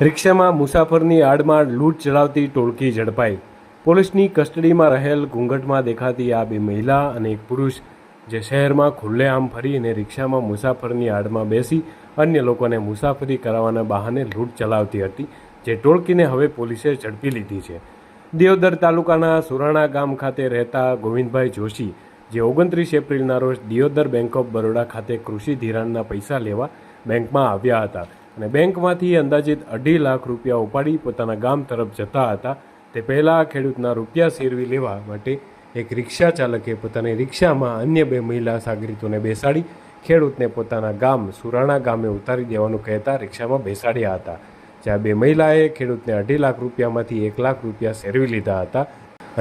રિક્ષામાં મુસાફરની આડમાં લૂંટ ચલાવતી ટોળકી ઝડપાઈ. પોલીસની કસ્ટડીમાં રહેલ ઘૂંઘટમાં દેખાતી આ બે મહિલા અને એક પુરુષ, જે શહેરમાં ખુલ્લેઆમ ફરીને રિક્ષામાં મુસાફરની આડમાં બેસી અન્ય લોકોને મુસાફરી કરાવવાના બહાને લૂંટ ચલાવતી હતી, જે ટોળકીને હવે પોલીસે ઝડપી લીધી છે. દેવદર તાલુકાના સુરાણા ગામ ખાતે રહેતા ગોવિંદભાઈ જોશી, જે ઓગણત્રીસ એપ્રિલના રોજ દિયોદર બેંક ઓફ બરોડા ખાતે કૃષિ ધિરાણના પૈસા લેવા બેંકમાં આવ્યા હતા. અને બેંકમાંથી અંદાજિત અઢી લાખ રૂપિયા ઉપાડી પોતાના ગામ તરફ જતા હતા. તે પહેલાં ખેડૂતના રૂપિયા શેરવી લેવા માટે એક રિક્ષા ચાલકે પોતાની રિક્ષામાં અન્ય બે મહિલા સાગરીતોને બેસાડી ખેડૂતને પોતાના ગામ સુરાણા ગામે ઉતારી દેવાનું કહેતા રિક્ષામાં બેસાડ્યા હતા. જ્યાં બે મહિલાએ ખેડૂતને અઢી લાખ રૂપિયામાંથી એક લાખ રૂપિયા શેરવી લીધા હતા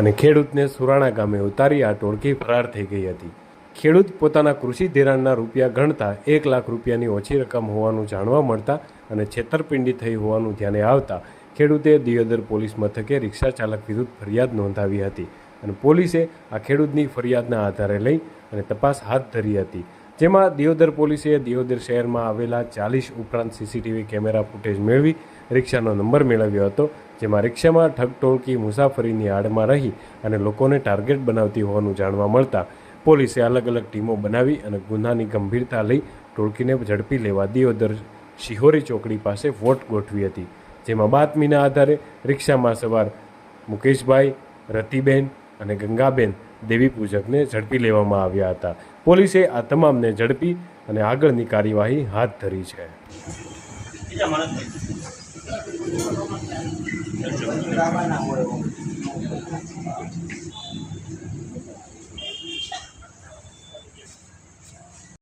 અને ખેડૂતને સુરાણા ગામે ઉતારી આ ટોળકી ફરાર થઈ ગઈ હતી. ખેડૂત પોતાના કૃષિ ધિરાણના રૂપિયા ગણતા એક લાખ રૂપિયાની ઓછી રકમ હોવાનું જાણવા મળતા અને છેતરપિંડી થઈ હોવાનું ધ્યાને આવતા ખેડૂતે દિયોદર પોલીસ મથકે રિક્ષા ચાલક વિરુદ્ધ ફરિયાદ નોંધાવી હતી અને પોલીસે આ ખેડૂતની ફરિયાદના આધારે લઈ અને તપાસ હાથ ધરી હતી. જેમાં દિયોદર પોલીસે દિયોદર શહેરમાં આવેલા ચાલીસ ઉપરાંત સીસીટીવી કેમેરા ફૂટેજ મેળવી રિક્ષાનો નંબર મેળવ્યો હતો, જેમાં રિક્ષામાં ઠગટોળકી મુસાફરીની આડમાં રહી અને લોકોને ટાર્ગેટ બનાવતી હોવાનું જાણવા મળતા પોલીસે અલગ અલગ ટીમો બનાવી અને ગુનાની ગંભીરતા લઈ ટોળકીને ઝડપી લેવા દિયોદર શિહોરી ચોકડી પાસે વોટ ગોઠવી હતી, જેમાં બાતમીના આધારે રિક્ષામાં સવાર મુકેશભાઈ, રતિબેન અને ગંગાબેન દેવી પૂજકને ઝડપી લેવામાં આવ્યા હતા પોલીસે આ તમામને ઝડપી અને આગળની કાર્યવાહી હાથ ધરી છે.